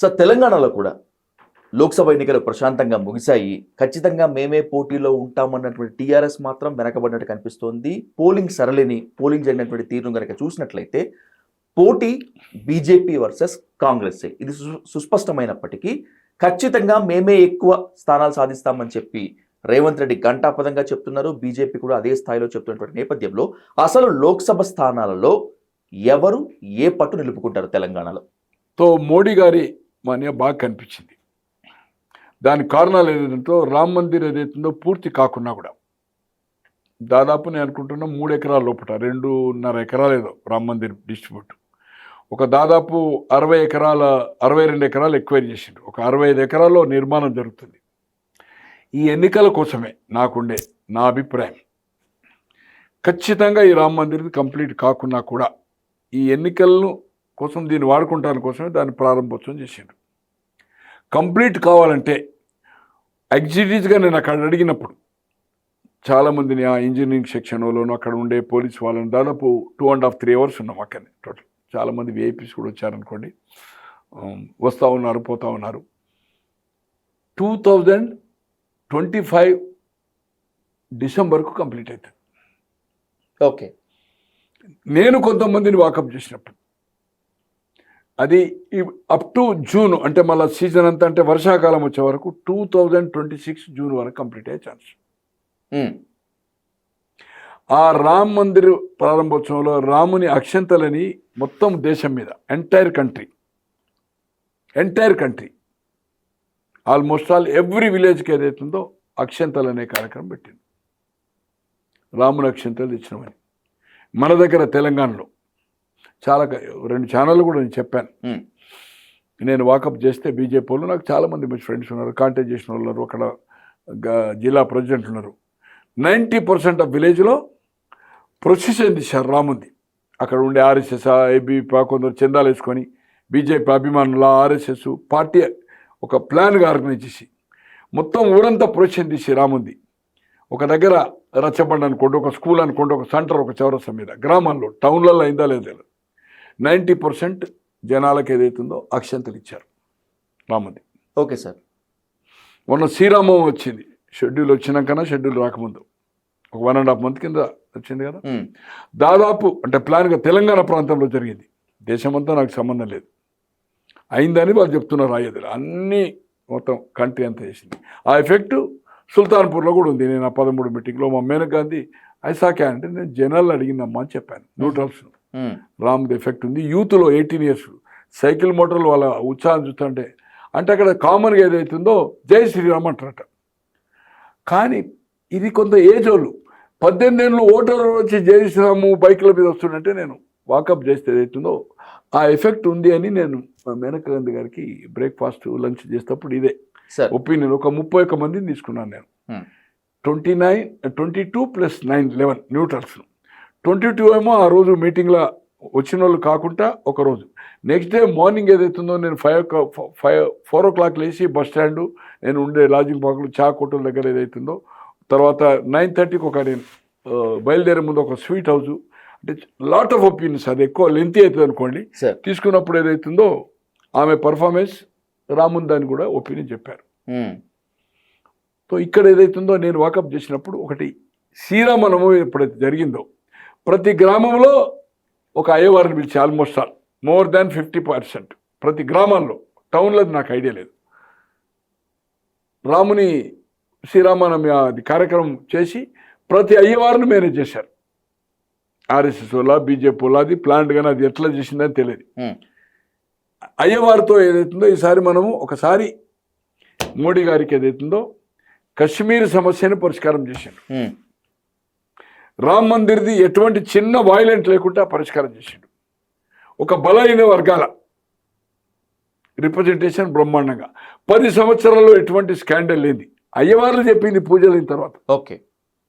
So తెలంగాణలో కూడా లోక్సభ ఎన్నికలు ప్రశాంతంగా ముగిశాయి. ఖచ్చితంగా మేమే పోటీలో ఉంటామన్నటువంటి టీఆర్ఎస్ మాత్రం వెనకబడినట్టు కనిపిస్తోంది. పోలింగ్ సరళిని పోలింగ్ జరిగినటువంటి తీరును కనుక చూసినట్లయితే పోటీ బీజేపీ వర్సెస్ కాంగ్రెస్. ఇది సు- సుస్పష్టమైనప్పటికీ ఖచ్చితంగా మేమే ఎక్కువ స్థానాలు సాధిస్తామని చెప్పి రేవంత్ రెడ్డి ఘంటాపదంగా చెప్తున్నారు. బీజేపీ కూడా అదే స్థాయిలో చెప్తున్నటువంటి నేపథ్యంలో అసలు లోక్సభ స్థానాలలో ఎవరు ఏ పట్టు నిలుపుకుంటారు తెలంగాణలో? తో మోడీ గారి మాన్య బాగా కనిపించింది. దాని కారణాలు ఏదైతే రామ్ మందిర్ ఏదైతుందో పూర్తి కాకున్నా కూడా. దాదాపు నేను అనుకుంటున్నా మూడు ఎకరాల లోపల రెండున్నర ఎకరాలు ఏదో రామ్ మందిర్ డిస్ట్రిబ్యూట్. ఒక దాదాపు అరవై ఎకరాల అరవై రెండు ఎకరాలు ఎక్వైర్ చేసిండ్రు ఒక అరవై ఐదు ఎకరాల్లో నిర్మాణం జరుగుతుంది. ఈ ఎన్నికల కోసమే నాకుండే నా అభిప్రాయం. ఖచ్చితంగా ఈ రామ్ మందిర్ కంప్లీట్ కాకుండా కూడా ఈ ఎన్నికలను కోసం దీన్ని వాడుకుంటాని కోసమే దాన్ని ప్రారంభోత్సవం చేసిండు. కంప్లీట్ కావాలంటే ఎగ్జిటీస్గా నేను అక్కడ అడిగినప్పుడు చాలామందిని ఆ ఇంజనీరింగ్ సెక్షన్ వాళ్ళను అక్కడ ఉండే పోలీస్ వాళ్ళని దాదాపు two and half three hours ఉన్నాం అక్కడనే టోటల్ చాలామంది విఐపీస్ కూడా వచ్చారనుకోండి వస్తూ ఉన్నారు పోతూ ఉన్నారు. టూ థౌజండ్ ట్వంటీ ఫైవ్ డిసెంబర్కు కంప్లీట్ అవుతుంది ఓకే. నేను కొంతమందిని వాకప్ చేసినప్పుడు అది అప్ టు జూన్ అంటే మళ్ళీ సీజన్ అంతా అంటే వర్షాకాలం వచ్చే వరకు two thousand twenty six June వరకు కంప్లీట్ అయ్యే ఛాన్స్ ఉమ్, ఆ రామ్ మందిర్ ప్రారంభోత్సవంలో రాముని అక్షంతలని మొత్తం దేశం మీద entire country entire country almost all every విలేజ్కి ఏదైతుందో అక్షంతలు అనే కార్యక్రమం పెట్టింది. రాముని అక్షంతలు తెచ్చినామని మన దగ్గర తెలంగాణలో చాలా రెండు ఛానళ్ళు కూడా నేను చెప్పాను. నేను వాకప్ చేస్తే బీజేపీ వాళ్ళు నాకు చాలామంది మంచి ఫ్రెండ్స్ ఉన్నారు. కాంటాక్ట్ చేసిన వాళ్ళు ఉన్నారు. అక్కడ జిల్లా ప్రెసిడెంట్ ఉన్నారు. నైంటీ పర్సెంట్ ఆఫ్ విలేజ్లో ప్రొసెషన్ తీశారు రాముంది? అక్కడ ఉండే ఆర్ఎస్ఎస్ ఏబీపీ కొందరు చందాలు వేసుకొని బీజేపీ అభిమానుల ఆర్ఎస్ఎస్ పార్టీ ఒక ప్లాన్గా ఆర్గనైజ్ చేసి మొత్తం ఊరంతా ప్రొసెషన్ తీసి రాముంది? ఒక దగ్గర రచ్చబండ అనుకోండి ఒక స్కూల్ అనుకోండి ఒక సెంటర్ ఒక చౌరస్తా మీద గ్రామాల్లో టౌన్లలో అయిందా లేదా? నైంటీ పర్సెంట్ జనాలకు ఏదైతుందో అక్షంతలు ఇచ్చారు రాముంది ఓకే సార్. మొన్న శ్రీరామం వచ్చింది. షెడ్యూల్ వచ్చినాకన్నా షెడ్యూల్ రాకముందు. ఒక వన్ అండ్ హాఫ్ మంత్ కింద వచ్చింది కదా? దాదాపు అంటే ప్లాన్గా తెలంగాణ ప్రాంతంలో జరిగింది. దేశమంతా నాకు సంబంధం లేదు. అయిందని వాళ్ళు చెప్తున్నారు అయ్యేది అన్నీ మొత్తం కంట్రీ అంతా చేసింది ఆ ఎఫెక్ట్ సుల్తాన్పూర్లో కూడా ఉంది. నేను ఆ పదమూడు మీటింగ్లో మా మేనక్ గాంధీ ఐసాకే అంటే నేను జనాలు అడిగిందమ్మా అని చెప్పాను. న్యూట్రల్స్ ఉమ్, రామ్ది ఎఫెక్ట్ ఉంది. యూత్లో ఎయిటీన్ ఇయర్స్ సైకిల్ మోటార్లు వాళ్ళ ఉత్సాహం చూస్తుంటే అంటే అక్కడ కామన్గా ఏదైతుందో జై శ్రీరామ్ అంటారట. కానీ ఇది కొంత ఏజ్ వాళ్ళు. పద్దెనిమిది ఏళ్ళు ఓటర్ వచ్చి జై శ్రీరాము బైక్ల మీద వస్తుందంటే నేను వాకప్ చేస్తే ఏదైతుందో ఆ ఎఫెక్ట్ ఉంది అని నేను మేనక గాంధీ గారికి బ్రేక్ఫాస్ట్ లంచ్ చేసేటప్పుడు ఇదే సార్ ఒపీనియన్. ఒక ముప్పై ఒక్క మందిని తీసుకున్నాను నేను. Hmm. Twenty nine twenty two plus nine eleven neutrals twenty two ఏమో ఆ రోజు మీటింగ్లో వచ్చిన వాళ్ళు కాకుండా ఒక రోజు. నెక్స్ట్ డే మార్నింగ్ ఏదైతుందో నేను five five four o'clock లేచి బస్ స్టాండ్ నేను ఉండే లాజింగ్ పాకులు చా కొట్టుల దగ్గర ఏదైతుందో తర్వాత నైన్ థర్టీకి ఒక నేను బయలుదేరే ముందు ఒక స్వీట్ హౌస్ అంటే లాట్ ఆఫ్ ఒపీనియన్స్ అది ఎక్కువ లెంతీ అవుతుంది అనుకోండి. తీసుకున్నప్పుడు ఏదైతుందో ఆమె పర్ఫార్మెన్స్ రాముందని కూడా ఒపీనియన్ చెప్పారు. సో ఇక్కడ ఏదైతుందో నేను వాకప్ చేసినప్పుడు ఒకటి శ్రీరామనము ఎప్పుడైతే జరిగిందో ప్రతి గ్రామంలో ఒక అయ్యవారిని పిలిచి almost all more than fifty percent ప్రతి గ్రామాల్లో టౌన్లో అది నాకు ఐడియా లేదు. రాముని శ్రీరామనవమి అది కార్యక్రమం చేసి ప్రతి అయ్యవారిని మేనేజ్ చేశారు. ఆర్ఎస్ఎస్ వల్ల బీజేపీ వల్ల అది ప్లాంట్ కానీ అది ఎట్లా చేసిందని తెలియదు. ఉమ్, అయ్యవారితో ఏదైతుందో ఈసారి మనము ఒకసారి మోడీ గారికి ఏదైతుందో కశ్మీర్ సమస్యను పరిష్కారం చేసిండు ఉమ్, రామ్ మందిర్ది ఎటువంటి చిన్న వాయిలెంట్ లేకుండా పరిష్కారం చేసిండు. ఒక బలహీన వర్గాల రిప్రజెంటేషన్ బ్రహ్మాండంగా. పది సంవత్సరాల్లో ఎటువంటి స్కాండల్ లేని. అయ్యవార్లు చెప్పింది పూజలు అయిన తర్వాత. ఓకే.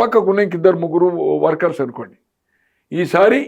పక్కకున్న ఇద్దరు ముగ్గురు వర్కర్స్ అనుకోండి. ఈసారి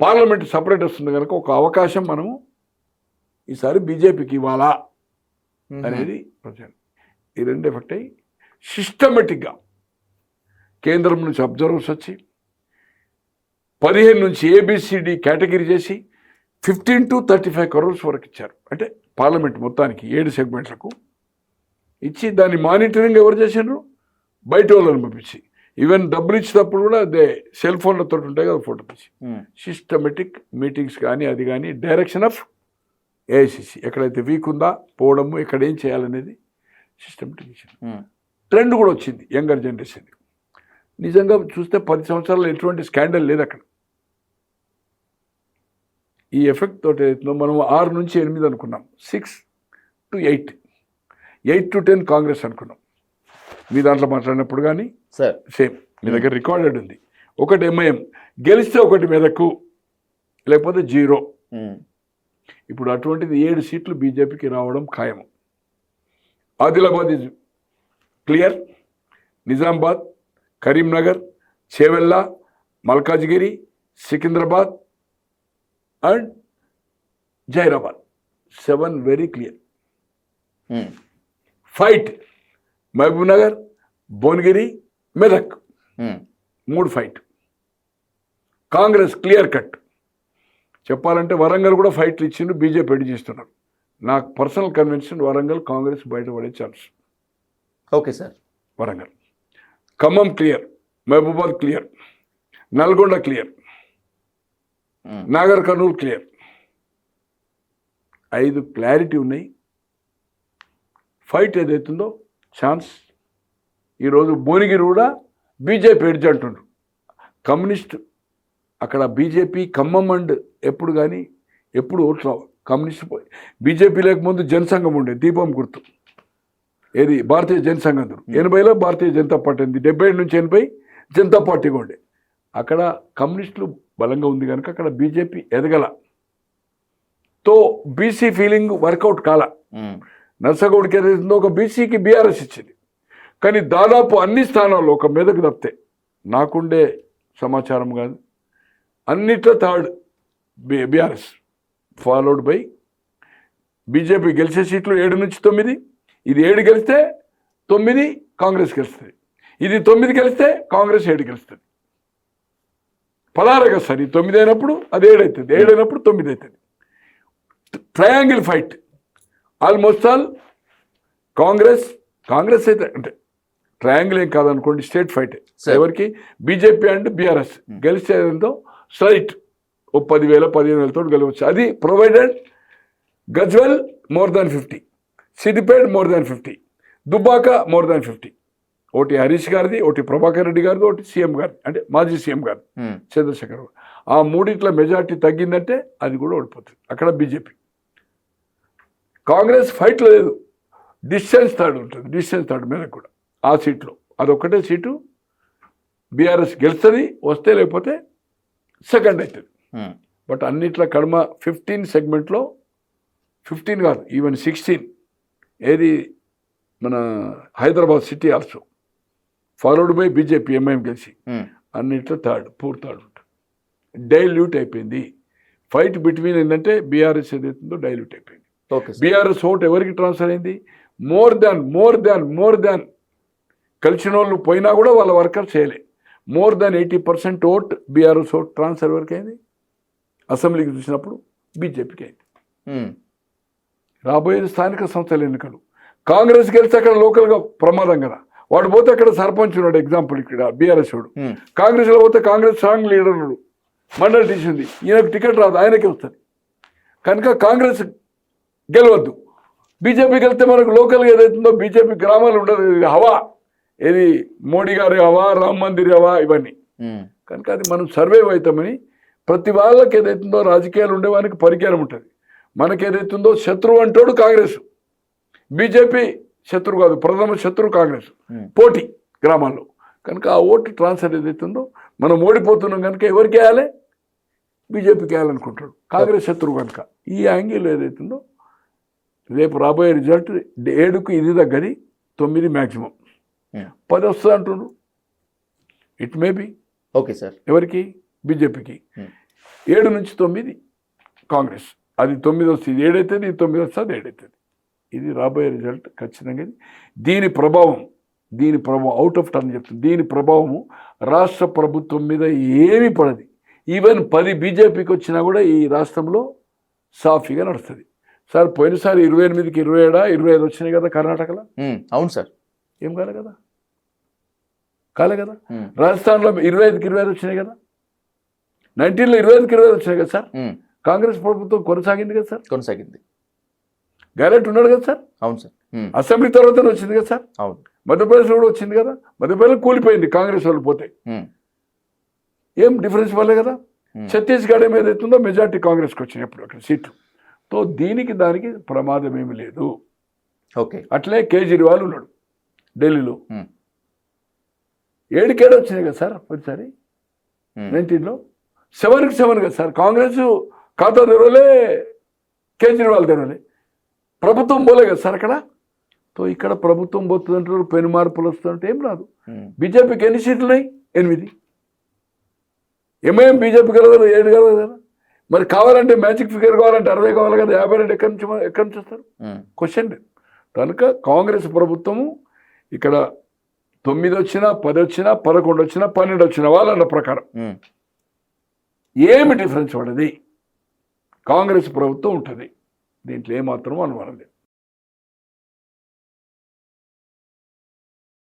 పార్లమెంట్ సపరేట్ వస్తుంది కనుక ఒక అవకాశం మనము ఈసారి బీజేపీకి ఇవ్వాలా అనేది ప్రజెంట్ ఈ రెండు ఎఫెక్ట్ అయ్యి సిస్టమేటిక్గా కేంద్రం నుంచి అబ్జర్వర్స్ వచ్చి పదిహేను నుంచి A B C D category చేసి fifteen to thirty five crores వరకు ఇచ్చారు. అంటే పార్లమెంట్ మొత్తానికి ఏడు సెగ్మెంట్లకు ఇచ్చి దాన్ని మానిటరింగ్ ఎవరు చేసిండ్రు? బయట వాళ్ళని పంపించి. ఈవెన్ డబ్బులు ఇచ్చినప్పుడు కూడా అదే సెల్ ఫోన్లతో ఉంటాయి కదా ఫోటో తీసి. సిస్టమేటిక్ మీటింగ్స్ కానీ అది కానీ డైరెక్షన్ ఆఫ్ ఏఐసిసి ఎక్కడైతే వీక్ ఉందా పోవడము ఎక్కడ ఏం చేయాలనేది సిస్టమేటిక్ ట్రెండ్ కూడా వచ్చింది యంగర్ జనరేషన్. నిజంగా చూస్తే పది సంవత్సరాలు ఎటువంటి స్కాండల్ లేదు అక్కడ. ఈ ఎఫెక్ట్ తోటి మనం ఆరు నుంచి ఎనిమిది అనుకున్నాం. Six to eight eight to ten Congress అనుకున్నాం. మీ దాంట్లో మాట్లాడినప్పుడు కానీ సార్ సేమ్. మీ దగ్గర రికార్డెడ్ ఉంది. ఒకటి ఎంఐఎం గెలిస్తే ఒకటి మెదకు లేకపోతే జీరో. ఉమ్, ఇప్పుడు అటువంటిది ఏడు సీట్లు బీజేపీకి రావడం ఖాయం Adilabad is clear Nizamabad Karimnagar Chevella Malkajgiri Secunderabad and Zaheerabad. Seven very clear. Um, fight. Mahabubnagar Bhuvanagiri Medak. Um, మూడు ఫైట్. Congress clear cut. చెప్పాలంటే వరంగల్ కూడా ఫైట్లు ఇచ్చిండు బీజేపీ ఎడి చేస్తున్నారు. నాకు పర్సనల్ కన్వెన్షన్ వరంగల్ కాంగ్రెస్ బయటపడే chance. Okay sir. Warangal. Khammam clear Mahabubabad clear Nalgonda clear Nagarkurnool clear. ఐదు clarity ఉన్నాయి. ఫైట్ ఏదైతుందో ఛాన్స్. ఈరోజు భువనగిరి కూడా బీజేపీ ఎడ్జ్ అంటుండ్రు కమ్యూనిస్ట్ అక్కడ బీజేపీ ఖమ్మం అండ్ ఎప్పుడు కానీ ఎప్పుడు ఓట్లు. కమ్యూనిస్ట్ బీజేపీ లేకముందు జనసంఘం ఉండే దీపం గుర్తు. ఏది? భారతీయ జనసంఘం దూరం. ఎనభైలో భారతీయ జనతా పార్టీ ఉంది. డెబ్బై ఏడు నుంచి ఎనభై జనతా పార్టీగా ఉండే అక్కడ కమ్యూనిస్టులు బలంగా ఉంది కనుక అక్కడ బీజేపీ ఎదగల. తో బీసీ ఫీలింగ్ వర్కౌట్ కాల. నర్సగౌడ్కి ఏదైతుందో ఒక బీసీకి బీఆర్ఎస్ ఇచ్చింది. కానీ దాదాపు అన్ని స్థానాల్లో ఒక మెదకు తప్పితే నాకుండే సమాచారం కాదు. అన్నిట్లో third B BRS. Followed by BJP గెలిచే సీట్లు ఏడు నుంచి తొమ్మిది. ఇది ఏడు గెలిస్తే తొమ్మిది కాంగ్రెస్ గెలుస్తుంది. ఇది తొమ్మిది గెలిస్తే కాంగ్రెస్ ఏడు గెలుస్తుంది. పదహారు కదా సార్ తొమ్మిది అయినప్పుడు అది ఏడు అవుతుంది. ఏడు అయినప్పుడు తొమ్మిది అవుతుంది. Triangle fight. Almost all Congress Congress అయితే అంటే ట్రయాంగిల్ ఏం కాదనుకోండి స్టేట్ ఫైట్. ఎవరికి? BJP and BRS. ఏందో స్ట్రైట్. ఓ పదివేల పదిహేను వేలతో గెలవచ్చు. అది provided Gajwel more than fifty. Siddipet more than fifty. Dubbaka more than fifty. ఒకటి హరీష్ గారిది ఒకటి ప్రభాకర్ రెడ్డి గారిది ఒకటి సీఎం గారిది అంటే మాజీ సీఎం గారు ఉమ్, చంద్రశేఖర్. ఆ మూడిట్ల మెజార్టీ తగ్గిందంటే అది కూడా ఓడిపోతుంది. అక్కడ బీజేపీ. కాంగ్రెస్ ఫైట్లో లేదు. డిస్టెన్స్ థర్డ్ ఉంటుంది. డిస్టెన్స్ థర్డ్ మీద కూడా. ఆ సీట్లో. అదొక్కటే సీటు. బీఆర్ఎస్ గెలుస్తుంది వస్తే లేకపోతే సెకండ్ అవుతుంది. ఉమ్, బట్ అన్నిట్ల కడమ ఫిఫ్టీన్ సెగ్మెంట్లో ఫిఫ్టీన్ కాదు ఈవెన్ సిక్స్టీన్. ఏది మన Hyderabad city also. Followed by BJP MIM గెలిచి. ఉమ్, అన్నిట్లో థర్డ్ ఫోర్ థర్డ్ ఉంటుంది డైల్యూట్ అయిపోయింది. ఫైట్ బిట్వీన్ ఏంటంటే బీఆర్ఎస్ ఏదైతుందో డైల్యూట్ అయిపోయింది. బీఆర్ఎస్ ఓట్ ఎవరికి ట్రాన్స్ఫర్ అయింది? More than more than more than కలిసిన వాళ్ళు పోయినా కూడా వాళ్ళ వర్కర్ చేయలే. More than eighty percent vote BRS vote transfer ఎవరికి అయింది అసెంబ్లీకి చూసినప్పుడు బీజేపీకి అయింది. ఉమ్, రాబోయేది స్థానిక సంస్థల ఎన్నికలు. కాంగ్రెస్ గెలిస్తే అక్కడ లోకల్గా ప్రమాదం కదా. వాడు పోతే అక్కడ సర్పంచ్ ఉన్నాడు ఎగ్జాంపుల్ ఇక్కడ బీఆర్ఎస్ వాడు. కాంగ్రెస్లో పోతే కాంగ్రెస్ స్ట్రాంగ్ లీడర్ ఉన్నాడు మండలి తీసింది. ఈయనకు టికెట్ రాదు ఆయనకే వస్తుంది. కనుక కాంగ్రెస్ గెలవద్దు. బీజేపీకి వెళ్తే మనకు లోకల్గా ఏదైతుందో బీజేపీ గ్రామాలు ఉండదు. ఇది హవా. ఏది మోడీ గారి హవా రామ్ మందిర్ హవా ఇవన్నీ. కనుక అది మనం సర్వైవ్ అవుతామని ప్రతి వాళ్ళకి ఏదైతుందో రాజకీయాలు ఉండేవానికి పరిజ్ఞానం ఉంటుంది. మనకి ఏదైతుందో శత్రువు అంటాడు కాంగ్రెస్. బీజేపీ శత్రువు కాదు ప్రథమ శత్రువు కాంగ్రెస్. పోటీ గ్రామాల్లో. కనుక ఆ ఓటు ట్రాన్స్ఫర్ ఏదైతుందో మనం ఓడిపోతున్నాం కనుక ఎవరికి వేయాలి? బీజేపీకి వేయాలనుకుంటాడు. కాంగ్రెస్ శత్రువు కనుక. ఈ యాంగిల్ ఏదైతుందో రేపు రాబోయే రిజల్ట్ ఏడుకు ఇది తగ్గది తొమ్మిది మ్యాక్సిమం. పది వస్తుంది అంటుండ్రు. It may be. Okay sir. ఎవరికి? బీజేపీకి. ఏడు నుంచి తొమ్మిది కాంగ్రెస్. అది తొమ్మిది వస్తుంది ఏడైతుంది ఇది తొమ్మిది వస్తుంది ఏడైతుంది ఇది రాబోయే రిజల్ట్ ఖచ్చితంగా. దీని ప్రభావం దీని ప్రభావం అవుట్ ఆఫ్ టర్న్ చెప్తుంది దీని ప్రభావము రాష్ట్ర ప్రభుత్వం మీద ఏమీ పడది. ఈవెన్ పది బీజేపీకి వచ్చినా కూడా ఈ రాష్ట్రంలో సాఫీగా నడుస్తుంది. సార్ పోయినసారి ఇరవై ఎనిమిదికి ఇరవై ఏడా ఇరవై ఐదు వచ్చినాయి కదా కర్ణాటకలో? అవును సార్. ఏం కాలే కదా? కాలే కదా? రాజస్థాన్లో ఇరవై ఐదుకి ఇరవై ఐదు వచ్చినాయి కదా? నైన్టీన్లో ఇరవై ఐదుకి ఇరవై ఐదు వచ్చినాయి కదా సార్? కాంగ్రెస్ ప్రభుత్వం కొనసాగింది కదా సార్? కొనసాగింది. గైలెట్ ఉన్నాడు కదా సార్? అవును సార్. అసెంబ్లీ తర్వాతనే వచ్చింది కదా సార్? అవును. మధ్యప్రదేశ్లో కూడా వచ్చింది కదా? మధ్యప్రదేశ్ కూలిపోయింది కాంగ్రెస్ వాళ్ళు పోతే. ఏం డిఫరెన్స్ వల్లే కదా. ఛత్తీస్గఢ్ ఏదైతుందో మెజార్టీ కాంగ్రెస్కి వచ్చినప్పుడు అక్కడ సీట్లు. తో దీనికి దానికి ప్రమాదం ఏమి లేదు. ఓకే. అట్లే కేజ్రీవాల్ ఉన్నాడు ఢిల్లీలో. ఏడుకేడు వచ్చినాయి కదా సార్? ఒకసారి. నైన్టీన్లో. సెవెన్కి సెవెన్ కదా సార్? కాంగ్రెస్ ఖాతా తెరవలే కేజ్రీవాల్ తెరవలే. ప్రభుత్వం పోలే కదా సార్ అక్కడ? తో ఇక్కడ ప్రభుత్వం పోతుందంటారు పెను మార్పులు వస్తుంటే ఏం రాదు. బీజేపీకి ఎన్ని సీట్లు ఉన్నాయి? ఎనిమిది. ఎంఐఎం బీజేపీ గెలవదు ఏడు గెలవదు కదా. మరి కావాలంటే మ్యాజిక్ ఫిగర్ కావాలంటే అరవై కావాలి కదా యాభై రెండు ఎక్కడి నుంచి ఎక్కడి నుంచి వస్తారు? క్వశ్చన్ కనుక కాంగ్రెస్ ప్రభుత్వము ఇక్కడ తొమ్మిది వచ్చినా పది వచ్చినా పదకొండు వచ్చినా పన్నెండు వచ్చినా వాళ్ళన్న ప్రకారం. ఏమి డిఫరెన్స్ పడది? కాంగ్రెస్ ప్రభుత్వం ఉంటుంది. దీంట్లో ఏమాత్రం అనుమానం లేదు.